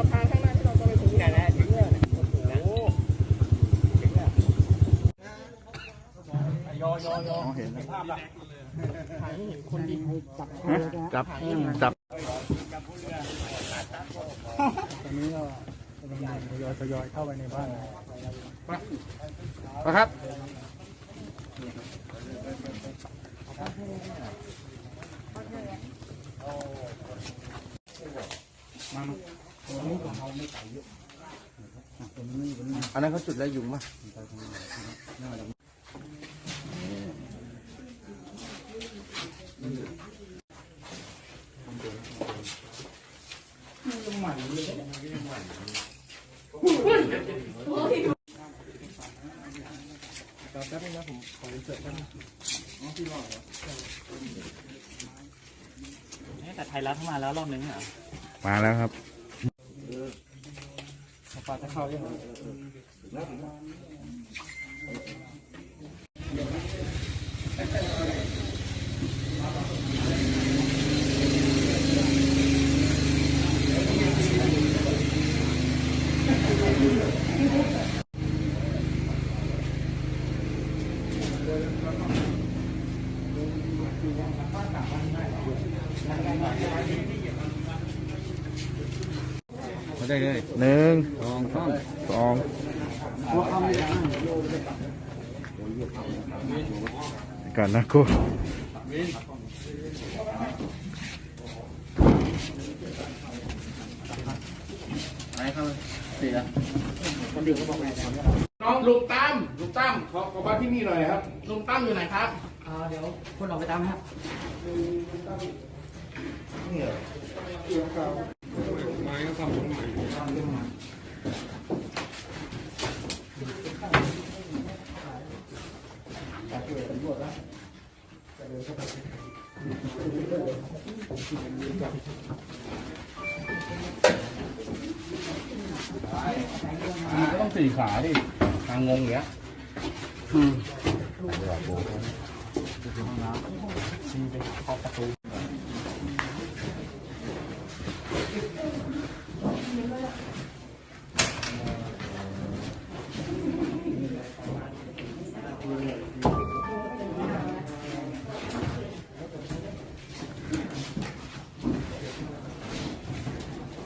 ะพานข้างหน้าที่เราจะไปถึงเนี่ยนะถึงเนี่ยโอ้ยอยอยอเห็นภาพละถ่ายให้คนดีจับจับจับตอนนี้ก็กทยอยทยอยเข้าไปในบ้านมาครับมา มาตรงนี้ของเราไม่ไก่เยอะตรงนี้ตรงนี้อันนั้นเขาจุดแล้วยุงป่ะไปทางนี้น่าจะแป๊บนึงนะผมขอรีเสิร์ชแป๊บนึงแต่ไทยรัฐเข้ามาแล้วรอบนึงเหรอมาแล้วครับ ปลาจะเข้ายังไงไม่ได้เลยหนึ่งสอง สามสองก่อนนะครูน้องลุงตั้มลุงตั้มขอขอมาที่นี่หน่อยครับลุงตั้มอยู่ไหนครับอ่าเดี๋ยวคนออกไปตามครับก็ ต้องสี่ขาดิทางงงอย่างเงี้ยระ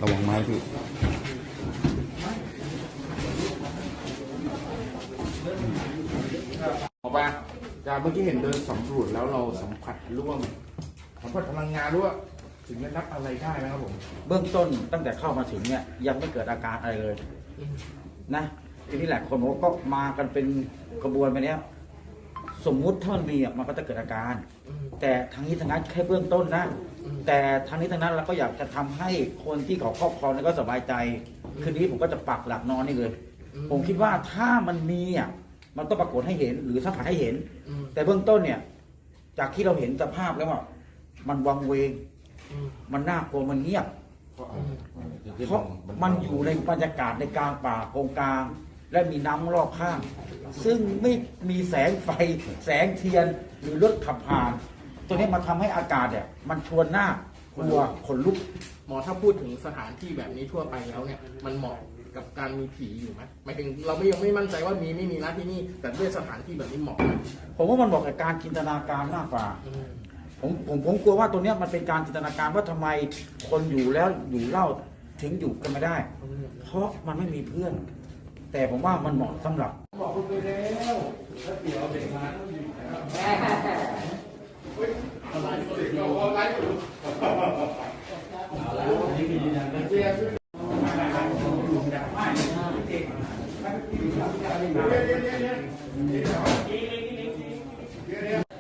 ระวังไม้พี่ออกมาจากเมื่อกี้เห็นเดินสำรวจแล้วเราสัมผัสร่วมสัมผัสพลังงานด้วยถึงจะนับอะไรได้ไหมครับผม เบื้องต้นตั้งแต่เข้ามาถึงเนี่ยยังไม่เกิดอาการอะไรเลย นะทีนี้แหละคนบอกว่าก็มากันเป็นกระบวนไปเนี้ย สมมุติถ้ามันมีอะมันก็จะเกิดอาการแต่ทางนี้ทางนั้นแค่เบื้องต้นนะแต่ทางนี้ทางนั้นเราก็อยากจะทำให้คนที่เขาครอบครองเนี่ยก็สบายใจ คืนนี้ผมก็จะปักหลักนอนนี่เลย ผมคิดว่าถ้ามันมีอะมันต้องปรากฏให้เห็นหรือสัมผัสให้เห็นแต่เบื้องต้นเนี่ย จากที่เราเห็นสภาพแล้วว่ามันวังเวงมันน่ากลัวมันเงียบ เพราะมันอยู่ในบรรยากาศในกลางป่าโกงกลาง และมีน้ำรอบข้าง ซึ่งไม่มีแสงไฟ แสงเทียนหรือรถขับผ่าน ตัวนี้มาทำให้อากาศเนี่ยมันชวนหน้ากลัวขนลุก หมอถ้าพูดถึงสถานที่แบบนี้ทั่วไปแล้วเนี่ย มันเหมาะกับการมีผีอยู่ไหมหมายถึงเราไม่ยังไม่มั่นใจว่ามีไม่มีนะที่นี่ แต่ด้วยสถานที่แบบนี้เหมาะไหมผมว่ามันบอกกับการจินตนาการมากกว่า อืม ผมผมผมกลัวว่าตัวเนี้ยมันเป็นการจินตนาการว่าทำไมคนอยู่แล้วอยู่เล่าถึงอยู่กันไม่ได้ เพราะมันไม่มีเพื่อน แต่ผมว่ามันเหมาะสำหรับ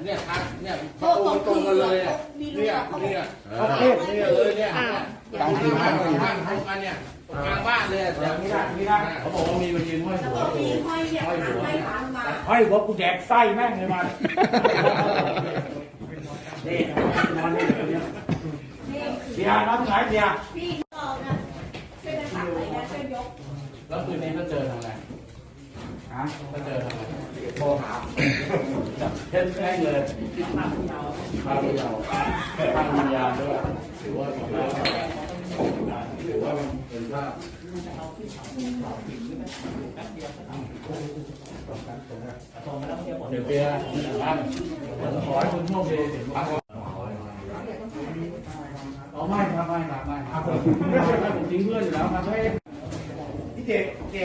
เนี่ยครับเนี่ยประตูตรงกันเลยอะเนี่ยเนี่ยเขาเทพเนี่ยเลยเนี่ย ตามที่บ้านบ้านเขากันเนี่ยกลางบ้านเลยแต่ไม่ได้ไม่ได้เขาบอกว่ามีมายืนห้อยหัวอยู่ห้อยเนี่ยห้อยหางมาเฮ้ยหัวกูแดกไส้แม่งเลยมันนี่นอนนี่เลยเนี่ยเสียนอนที่ไหนเสียพี่ตอบนะช่วยกันตักใส่นะช่วยยกแล้วคืนนี้ก็เจอทางไหนฮะก็เจอทางไหนโทรหาเพ่นแม่งเลยพาไปยาวพาวิญญาณด้วยถือว่าถือว่า ถือว่าเป็นภาพเดี๋ยวเปียครับขอให้คุณโชคดีครับอ๋อไม่ครับไม่ครับไม่ครับผมทิ้งเพื่อนอยู่แล้วครับให้พี่เจเจ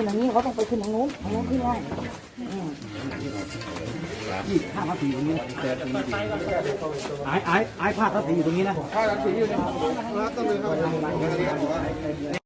ขึ้นทางนี้เขาต้องไปขึ้นทางนู้นทางนู้นขึ้นได้นี่ข้ามมาถีตรงนี้ไอ้ไอ้ไอ้ผ้าเขาถีอยู่ตรงนี้นะผ้าเขาถีอยู่ใน